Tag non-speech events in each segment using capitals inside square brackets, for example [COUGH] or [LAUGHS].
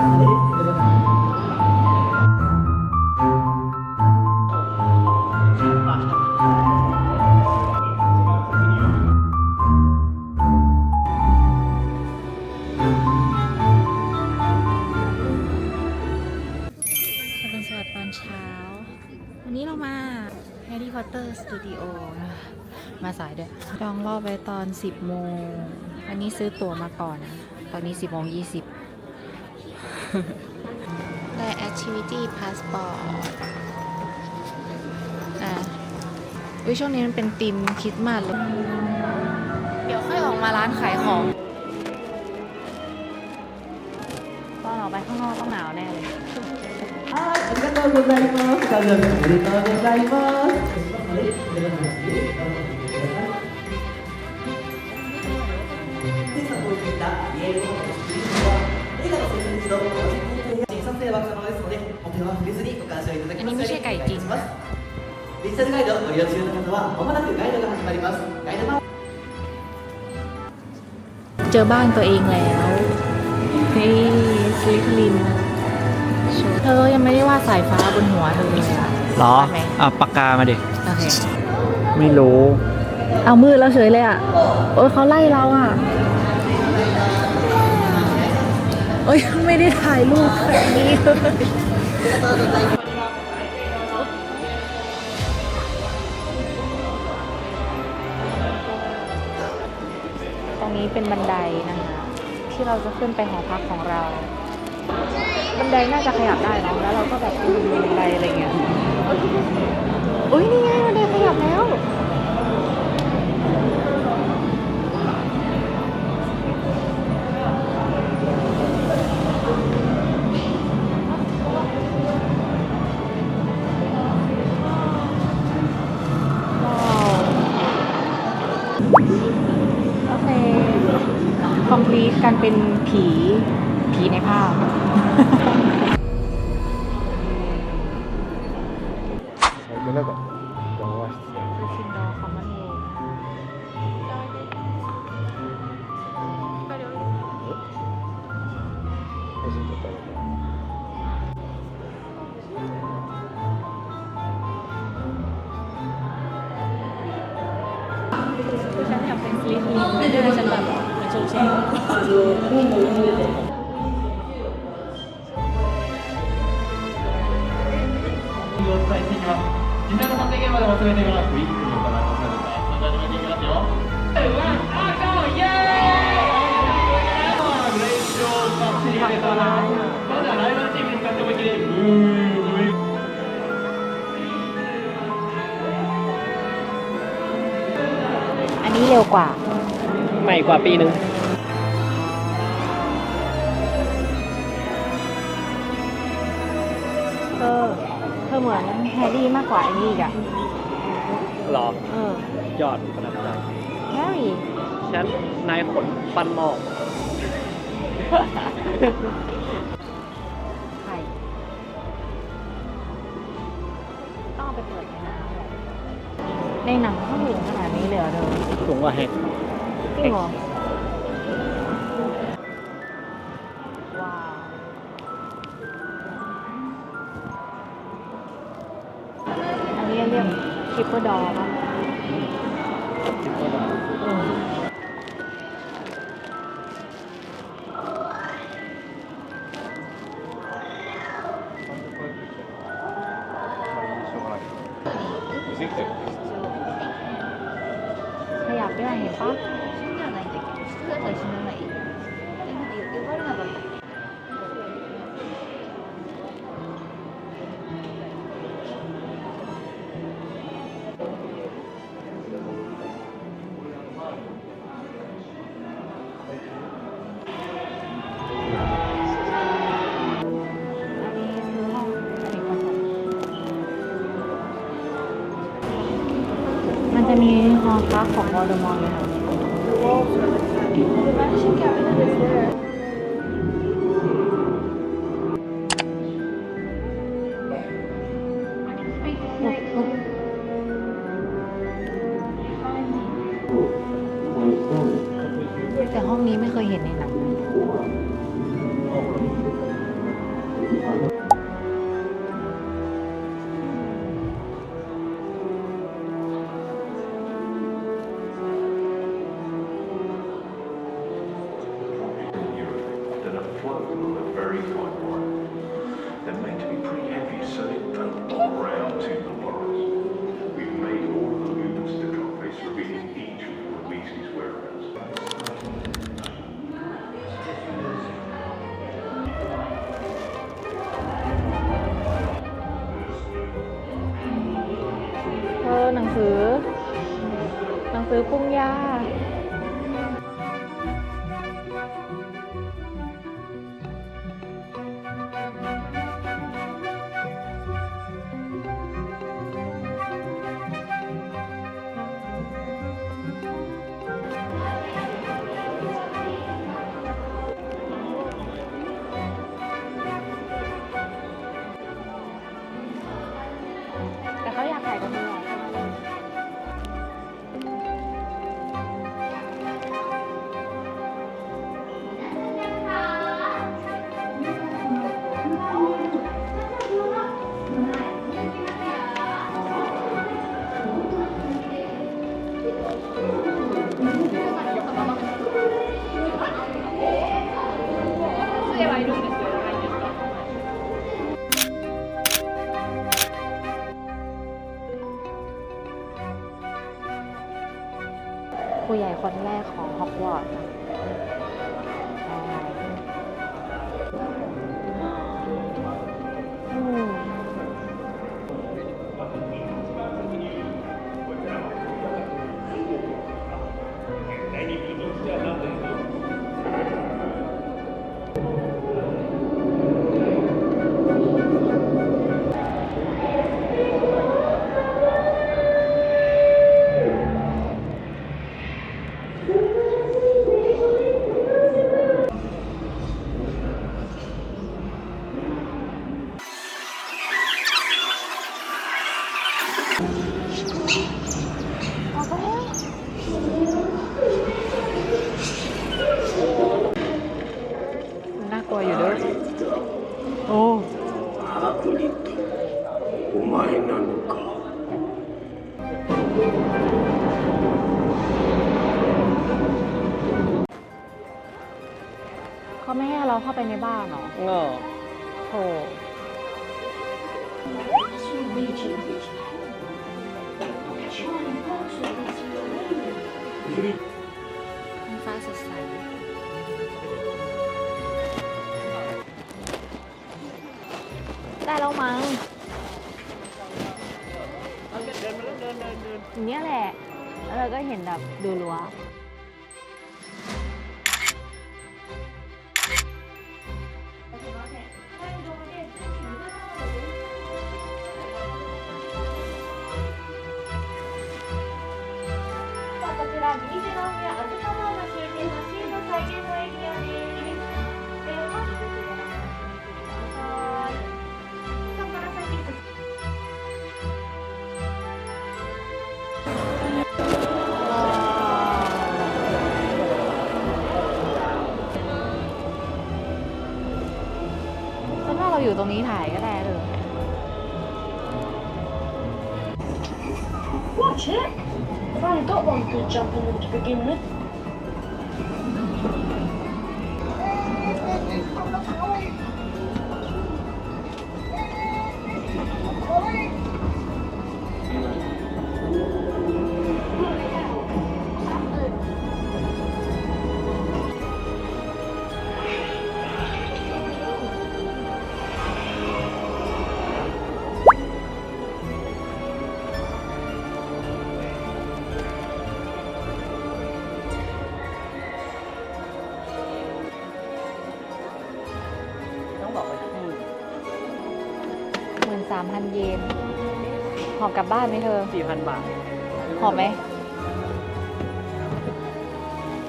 เป็นสวัสดีตอนเช้า วันนี้เรามา Harry Potter Studio นะมาสายด้วยจองรอบไว้ตอน 10 โมง อันนี้ซื้อตั๋วมาก่อนตอนนี้ 10โมง20 ได้ Activity Passport อ่ะวิช่วงนี้มันเป็นธีมคริสต์มาสเลย เดี๋ยวค่อยออกมาร้านขายของ ตอนออกไปข้างนอกต้องหนาวแน่เลย はい、ありがとうございます。誕生日おめでとうございます。で、佐藤君がイエールを作りは映画 の設立と同じ工程や撮影は可能ですので、お手は触れずにご鑑賞いただきますようにお願いします。デジタルガイドをご利用中の方は、まもなくガイドが始まります。ガイドマン เจอบ้านตัวเองแล้วเฮ้ยสลิทลินเธอยังไม่ได้วาดสายฟ้าบนหัวเธอเลยอะ หรอ วาดไหม อ่ะปากกามาดิ โอเค ไม่รู้ เอามืดแล้วเฉยเลยอ่ะ โอ้ยเขาไล่เราอ่ะ โอ้ยไม่ได้ถ่ายรูปแบบนี้เลยตรงนี้เป็นบันไดนะคะ ที่เราจะขึ้นไปหอพักของเรา บันไดน่าจะขยับได้นะแล้วเราก็แบบดูบันไดอะไรเงี้ยอุ้ยนี่ไงบันไดขยับแล้ว คอมพลีทการเป็นผีผีในภาพ ます実際の撮影現場でも進めていますウィッグのからこされたそれでは始めていきますよワンアクションイエーイグレイショーバッチリありがとうございますそれではライバルチームに向かって思いっきりブーブー อันนี้เร็วกว่า ใหม่กว่าปีหนึ่ง เธอ เธอ เหมือนแฮร์รี่มากกว่าไอ้นี่อีกอะหรอเออยอดประทับใจแฮร์รี่ฉันนายขนปันหมอกไข่ต้องเอาไปเปิดในน้ำเหรอในหนังเขาถึงขนาดนี้เลยเหรอเธอสูงกว่าเห็ดจริงเหรอ เรียกคิปเปอร์ดอป่ะเออข พักของวอลเดอมอร์เลยค่ะแต่ห้องนี้ไม่เคยเห็นในหนัง ซื้อกุ้งย่า ครูใหญ่คนแรกของฮอกวอตส์ เข้าไปในบ้านเหรอเงอโถฟ้าสดใสได้แล้วมั้งเดินมาแล้วเดินเดินเดินอย่างเนี้ยแหละ แล้วเราก็เห็นแบบดูรั้ว อยู่ตรงนี้ถ่ายก็ได้เลย Watch it! I've only got one good jump in them to begin with. 4,000 เยนหอมกลับบ้านไหมเธอ สี่พันบาทหอมไหม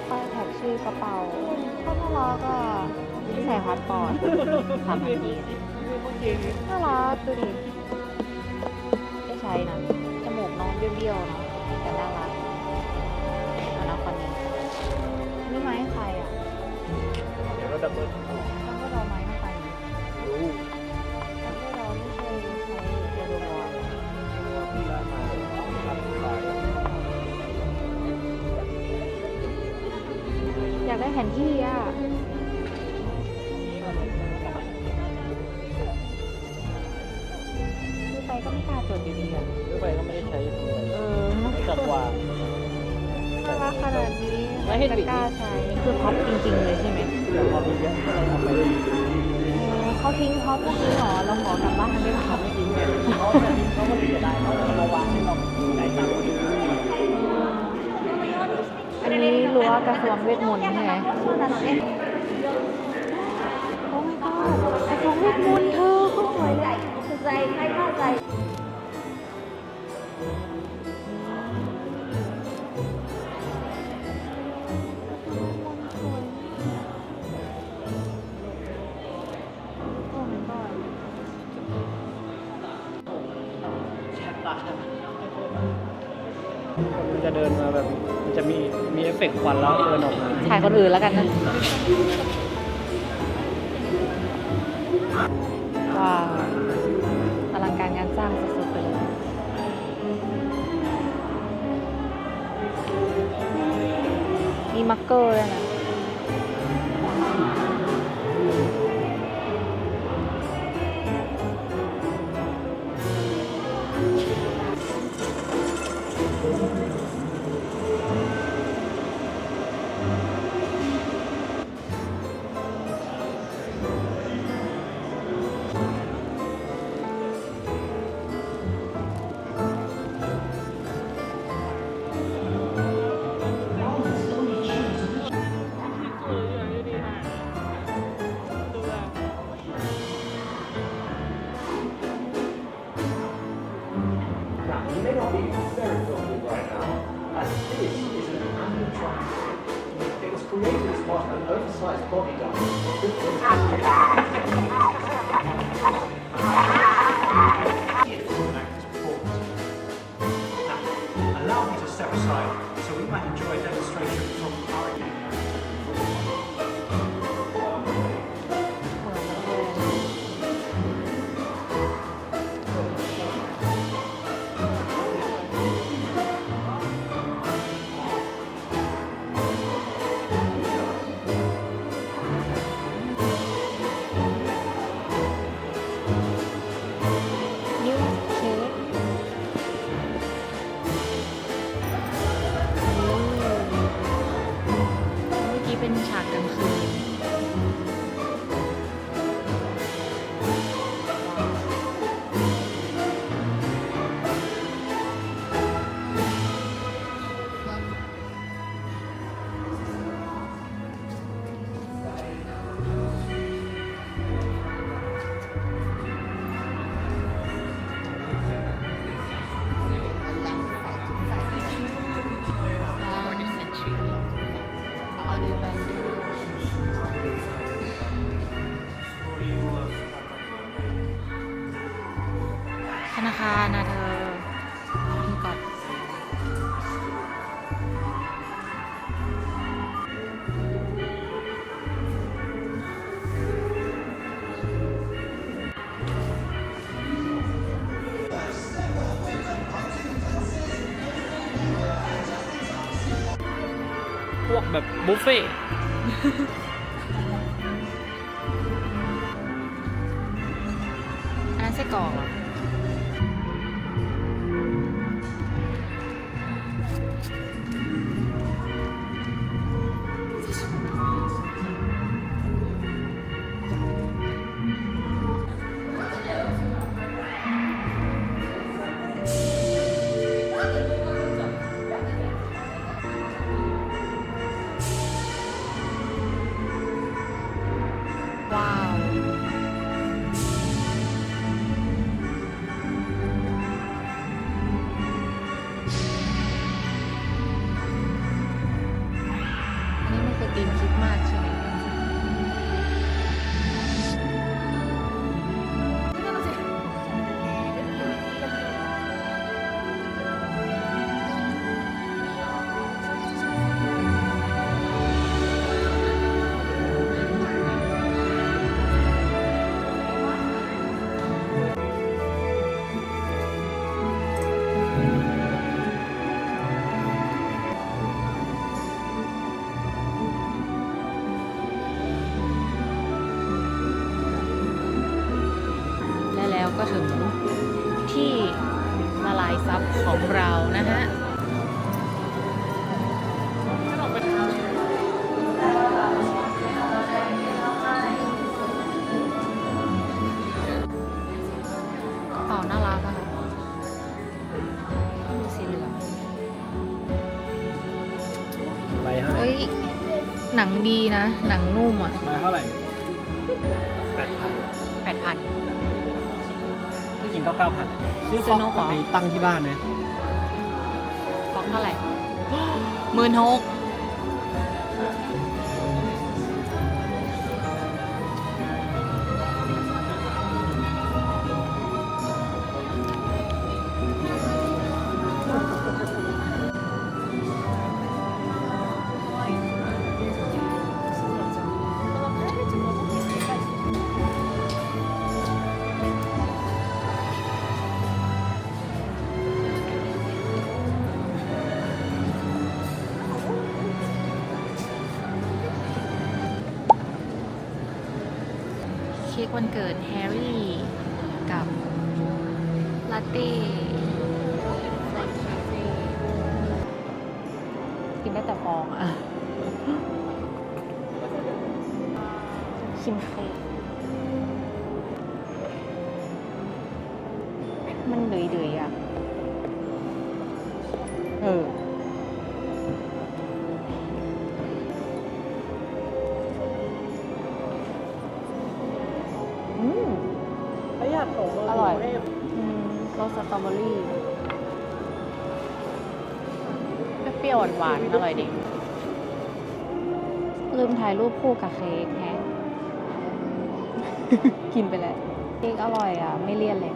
ป้ายแท็กชื่อกระเป๋าก็น่ารักอะใส่ฮอตปอดสามพันเยนน่ารักดูดิได้ใช้นะ จมูกน้องเบี้ยวๆเนาะแต่น่ารักเอานะคนนี้นี่ไม้ใครอะ เดี๋ยวเราดับเบิล แล้วก็ดอกไม้มาไป รู้ อยากได้แผนที่อะซื้อไปก็ไม่กล้าจดอยู่ดีอะซื้อไปก็ไม่ได้ใช้ทำอเออจัดวางน่ารักขนาดนี้ไม่ให้กล้าใช้คือพ็อปจริงๆเลยใช่ไหมเขาทิ้งพ็าปพวกนี้หรอเราขอกลับบ้านได้ไหมเขาไม่ทิ้งเลยเขาทิ้งเขาก็เลจะได้เขาจะมาวางให้เราได้ตาม นนี้รั้วกระทรวงเวทมนต์ใช่ไหมโอ้ my god กระทรวงเวทมนต์เธอเขาสวยเลยใจใครเข้าใจโอ้ my god มันจะเดินมา ฟกต์ควันแล้วเดินออกมาถ่ายคนอื่นแล้วกันนะว้าวอลังการงานสร้างสุดๆไปเลยมีมักเกอร์ด้วยนะ Now, you may not be very confident right now, as this is an track. It was created as part of an oversized body Now, [LAUGHS] บบบุฟเฟ่ายทรัพย์ของเรานะฮะต่อน่ารักอะสีเหลืองใบเห้หนังดีนะ หนังนุ่มอะใบเท่าไหร่แปดพันแปดพันที่จริงก็เก้าพัน ซื้อซื้อนกเหรอ ไปตั้งที่บ้านนะฟองเท่าไหร่หมื่นหก ค้กวันเกิดแฮร์รี่ กับลาเต้ อร่อยอืมรสสตรอเบอรี่เปรี้ยวหวานๆอร่อยดี ลืมถ่ายรูปคู่กับเค้กแฮะ กินไปแล้วเค้กอร่อยอะ ไม่เลี่ยนเลย